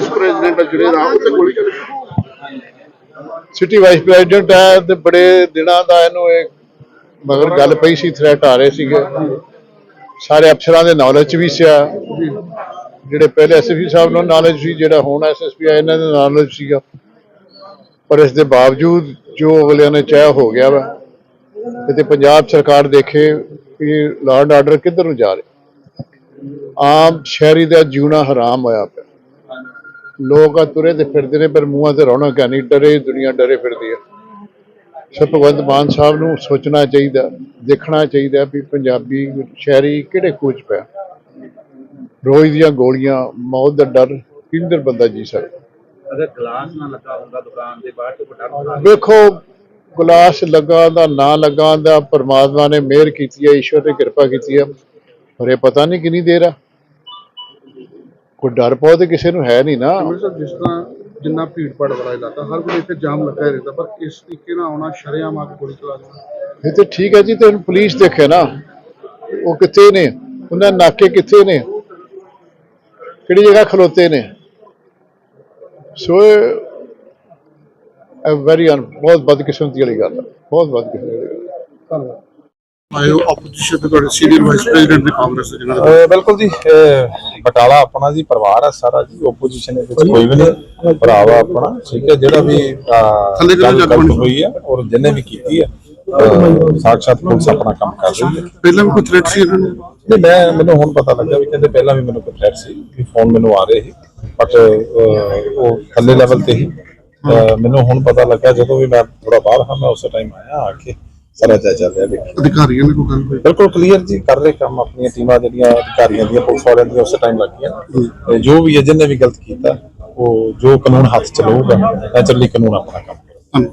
ਪਿੰਡ ਜੁੜੇ ਰਾਮ ਉੱਤੇ ਗੋਲੀ ਚੱਲੀ। ਸਿਟੀ ਵਾਈਸ ਪ੍ਰੈਜ਼ੀਡੈਂਟ ਹੈ ਤੇ ਬੜੇ ਦਿਨਾਂ ਦਾ ਇਹਨੂੰ ਇਹ ਮਗਰ ਗੱਲ ਪਈ ਸੀ ਥ੍ਰੈਟ ਆ ਰਹੇ ਸੀਗੇ। ਸਾਰੇ ਅਫਸਰਾਂ ਦੇ ਨੌਲੇਜ ਵੀ ਸੀ ਜਿਹੜੇ ਪਹਿਲੇ ਐਸਐਸਪੀ ਸਾਹਿਬ ਨੂੰ ਨੌਲੇਜ ਸੀ, ਜਿਹੜਾ ਹੁਣ ਐਸਐਸਪੀ ਆ, ਇਹਨਾਂ ਦੇ ਨੌਲੇਜ ਸੀਗਾ। ਪਰ ਇਸ ਦੇ ਬਾਵਜੂਦ ਜੋ ਅਗਲਿਆਂ ਨੇ ਚਾਹਿਆ ਹੋ ਗਿਆ ਵਾ ਤੇ ਪੰਜਾਬ ਸਰਕਾਰ ਦੇਖੇ ਕਿ ਲਾਅ ਆਰਡਰ ਕਿੱਧਰ ਨੂੰ ਜਾ ਰਿਹਾ। ਆਮ ਸ਼ਹਿਰੀ ਦਾ ਜਿਉਣਾ ਹਰਾਮ ਹੋਇਆ ਪਿਆ। ਲੋਕ ਆ ਤੁਰੇ ਤੇ ਫਿਰਦੇ ਨੇ ਪਰ ਮੂੰਹਾਂ ਤੇ ਰੌਣਕ ਹੈ ਨਹੀਂ ਡਰੇ ਦੁਨੀਆ ਡਰੇ ਫਿਰਦੀ ਹੈ। ਸੋ ਭਗਵੰਤ ਮਾਨ ਸਾਹਿਬ ਨੂੰ ਸੋਚਣਾ ਚਾਹੀਦਾ ਦੇਖਣਾ ਚਾਹੀਦਾ ਵੀ ਪੰਜਾਬੀ ਸ਼ਹਿਰੀ ਕਿਹੜੇ ਕੋਚ ਪਿਆ ਰੋਜ਼ ਦੀਆਂ ਗੋਲੀਆਂ ਮੌਤ ਦਾ ਡਰ ਕਿੰਦਰ ਬੰਦਾ ਜੀ ਸਕਦਾ ਅਗਰ ਗਲਾਸ ਨਾ ਲੱਗਾ ਹੁੰਦਾ ਦੁਕਾਨ ਦੇ ਬਾਹਰ ਤੇ ਵੱਡਾ ਨੁਕਸਾਨ। ਵੇਖੋ ਗਲਾਸ ਲੱਗਾ ਦਾ ਨਾ ਲੱਗਾ ਦਾ ਪਰਮਾਤਮਾ ਨੇ ਮਿਹਰ ਕੀਤੀ ਹੈ ਈਸ਼ਵਰ ਨੇ ਕਿਰਪਾ ਕੀਤੀ ਹੈ। ਪਰ ਇਹ ਪਤਾ ਨਹੀਂ ਕਿੰਨੀ ਦੇਰ ਆ। ਕੋਈ ਡਰ ਪਾਉ ਤੇ ਕਿਸੇ ਨੂੰ ਹੈ ਨਹੀਂ ਨਾ। ਜਿਸ ਤਰ੍ਹਾਂ ਜਿੰਨਾ ਭੀੜ ਭਾੜ ਵਾਲਾ ਇਲਾਕਾ ਹਰ ਕੋਈ ਇੱਥੇ ਜਾਮ ਲੱਗਾ ਹੀ ਰਹਿੰਦਾ ਪਰ ਇਸ ਤਰੀਕੇ ਨਾਲ ਆਉਣਾ ਸ਼ਰੇਆਮ ਆ ਕੇ ਗੋਲੀ ਚਲਾ ਦੇਣਾ ਇਹ ਤੇ ਠੀਕ ਹੈ ਜੀ ਤੇ ਪੁਲਿਸ ਦੇਖੇ ਨਾ ਉਹ ਕਿੱਥੇ ਨੇ ਉਹਨਾਂ ਨਾਕੇ ਕਿੱਥੇ ਨੇ ਕਿਹੜੀ ਜਗ੍ਹਾ ਖਲੋਤੇ ਨੇ। ਸੋ ਇਹ ਵੈਰੀ ਬਹੁਤ ਬਦਕਿਸਮਤੀ ਵਾਲੀ ਗੱਲ ਹੈ ਬਹੁਤ ਬਦਕਿਸਮਤੀ ਵਾਲੀ ਗੱਲ ਧੰਨਵਾਦ। ਆਇਓ ਆਪੋਜੀਸ਼ਨ ਦੇ ਤੁਹਾਡੇ ਸੀਨੀਅਰ ਵਾਈਸ ਪ੍ਰੈਜ਼ੀਡੈਂਟ ਨੇ ਕਾਂਗਰਸ ਦੇ ਬਿਲਕੁਲ ਜੀ ਬਟਾਲਾ ਆਪਣਾ ਜੀ ਪਰਿਵਾਰ ਹੈ ਸਾਰਾ ਜੀ ਓਪੋਜੀਸ਼ਨ ਦੇ ਵਿੱਚ ਕੋਈ ਵੀ ਨਹੀਂ ਭਰਾਵਾ ਆਪਣਾ ਠੀਕ ਹੈ ਜਿਹੜਾ ਵੀ ਥੱਲੇ ਬਣੀ? ਹੋਈ ਹੈ ਔਰ ਜਿੰਨੇ ਵੀ ਕੀਤੀ ਹੈ ਅਹ, ਸਾਕਸ਼ਾਤ ਪੁਲਿਸ ਆਪਣਾ ਕੰਮ ਕਰ ਰਹੀ ਹੈ ਪਹਿਲਾਂ ਵੀ ਕੋਈ ਥ੍ਰੈਟ ਸੀ ਇਹਨਾਂ ਨੂੰ ਨਹੀਂ ਮੈਂ ਮੈਨੂੰ ਹੁਣ ਪਤਾ ਲੱਗਾ ਵੀ ਕਹਿੰਦੇ ਪਹਿਲਾਂ ਵੀ ਮੈਨੂੰ ਕੋਈ ਥ੍ਰੈਟ ਸੀ ਵੀ ਫੋਨ ਮੈਨੂੰ ਆ ਰਹੇ ਸੀ ਬਟ ਉਹ ਥੱਲੇ ਲੈਵਲ ਤੇ ਹੀ ਮੈਨੂੰ ਹੁਣ ਪਤਾ ਲੱਗਾ ਜਦੋਂ ਵੀ ਮੈਂ ਥੋੜਾ ਬਾਹਰ ਹਾਂ ਮੈਂ ਉਸੇ ਟਾਈਮ ਆਇਆ ਆ ਕੇ ਸਾਰਾ ਅਧਿਕਾਰੀਆਂ ਨੇ ਕੋਈ ਗੱਲ ਬਿਲਕੁਲ ਕਲੀਅਰ ਜੀ ਕਰ ਰਹੇ ਕੰਮ ਆਪਣੀਆਂ ਟੀਮਾਂ ਜਿਹੜੀਆਂ ਅਧਿਕਾਰੀਆਂ ਦੀਆਂ ਪੁਲਿਸ ਵਾਲਿਆਂ ਦੀਆਂ ਉਸੇ ਟਾਈਮ ਲੱਗੀਆਂ। ਤੇ ਜੋ ਵੀ ਹੈ ਜਿਹਨੇ ਵੀ ਗਲਤ ਕੀਤਾ ਉਹ ਜੋ ਕਾਨੂੰਨ ਹੱਥ ਚ ਲਊਗਾ ਨੈਚੁਰਲੀ ਕਾਨੂੰਨ ਆਪਣਾ ਕੰਮ ਕਰੇਗਾ।